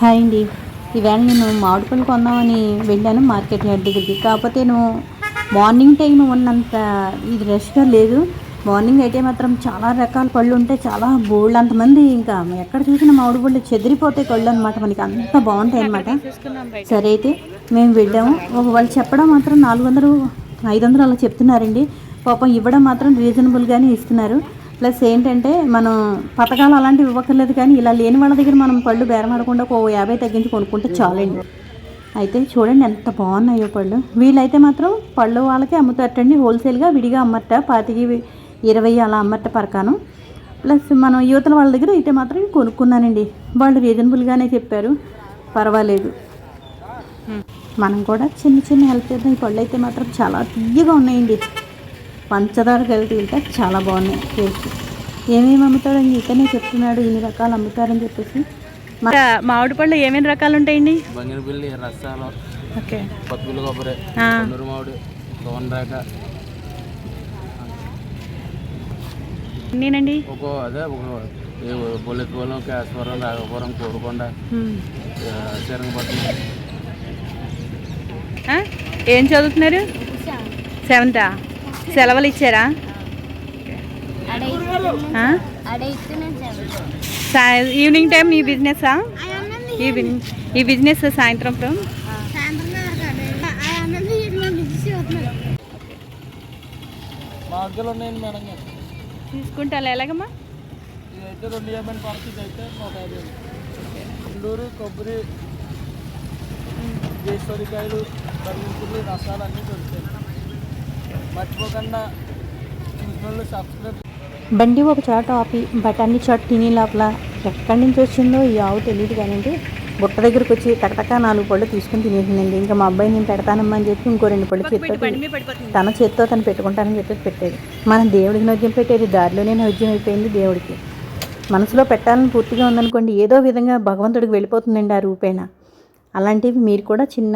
Hi అండి ఈవేళ నేను మామిడి పళ్ళు కొందామని వెళ్ళాను మార్కెట్ యార్డ్ దగ్గరికి. కాకపోతే నేను మార్నింగ్ టైం ఉన్నంత ఇది రష్గా లేదు. మార్నింగ్ అయితే మాత్రం చాలా రకాల పళ్ళు ఉంటాయి చాలా బోల్డ్ అంతమంది ఇంకా ఎక్కడ చూసినా మామిడి పళ్ళు చెదిరిపోతాయి కళ్ళు అనమాట మనకి అంత బాగుంటాయి అనమాట సరే అయితే మేము వెళ్ళాము. ఒక వాళ్ళు చెప్పడం మాత్రం నాలుగు వందలు ఐదు వందలు అలా చెప్తున్నారండి. పాపం ఇవ్వడం మాత్రం రీజనబుల్గానే ఇస్తున్నారు. ప్లస్ ఏంటంటే మనం పథకాలు అలాంటివి ఇవ్వక్కర్లేదు కానీ ఇలా లేని వాళ్ళ దగ్గర మనం పళ్ళు బేరమాడకుండా ఒక యాభై తగ్గించి కొనుక్కుంటే చాలండి. అయితే చూడండి ఎంత బాగున్నాయో పళ్ళు. వీళ్ళైతే మాత్రం పళ్ళు వాళ్ళకి అమ్ముతారటండి. హోల్సేల్గా విడిగా అమ్మట పాతికి ఇరవై అలా అమ్మట పరకాను. ప్లస్ మనం యువతల వాళ్ళ దగ్గర అయితే మాత్రం కొనుక్కున్నానండి. వాళ్ళు రీజనబుల్గానే చెప్పారు. పర్వాలేదు. మనం కూడా చిన్న చిన్న హెల్ప్ చేద్దాం. ఈ పళ్ళు అయితే మాత్రం చాలా తీయగా ఉన్నాయండి. పంచదార కలిపి తింటే చాలా బాగున్నాయి టేస్ట్. ఏమేమి అమ్ముతాడని ఇతనే చెప్తున్నాడు ఇన్ని రకాలు అమ్ముతారని చెప్పేసి. మామిడి పళ్ళు ఏమేమి రకాలు ఉంటాయండి? బంగినపల్లి రసాలు ఓకే. పత్తులు కొబ్బరి మామిడి సోనరాక నేనండి ఒక అదే ఒక బొల్లెత్తువలం కేశవరం రాఘవపురం కోరుకొండ శ్రీరంగపట్నం ఏం చదువుతున్నారు? సెవెంతా? సెలవులు ఇచ్చారా ఈవినింగ్ టైం ఈ ఈవినింగ్ ఈ బిజినెస్ సాయంత్రం తీసుకుంటా ఎలాగమ్మా? ఇదైతే రెండు యాభై పడుతుంది ఇదైతే నూట యాభై ఉండూరు కొబ్బరి బంగినపల్లి రసాలు అన్నీ దొరుకుతాయి. మర్చిపోకుండా చూసిన సబ్స్క్రైబ్ బండి ఒక చోట ఆపి బఠానీ చోట తిని లోపల ఎక్కడి నుంచి వచ్చిందో ఈ ఆవు తెలియదు కానివ్వండి. బుట్ట దగ్గరకు వచ్చి టకటకా నాలుగు పళ్ళు తీసుకుని తినేసిందండి. ఇంకా మా అబ్బాయి నేను పెడతానమ్మా అని చెప్పి ఇంకో రెండు పళ్ళు చేత్తో తన చేత్తో తను పెట్టుకుంటానని చెప్పేసి పెట్టేది. మన దేవుడికి నోద్యం పెట్టేది దారిలోనే నోద్యం అయిపోయింది దేవుడికి. మనసులో పెట్టాలని పూర్తిగా ఉందనుకోండి ఏదో విధంగా భగవంతుడికి వెళ్ళిపోతుందండి ఆ రూపేణ. అలాంటివి మీరు కూడా చిన్న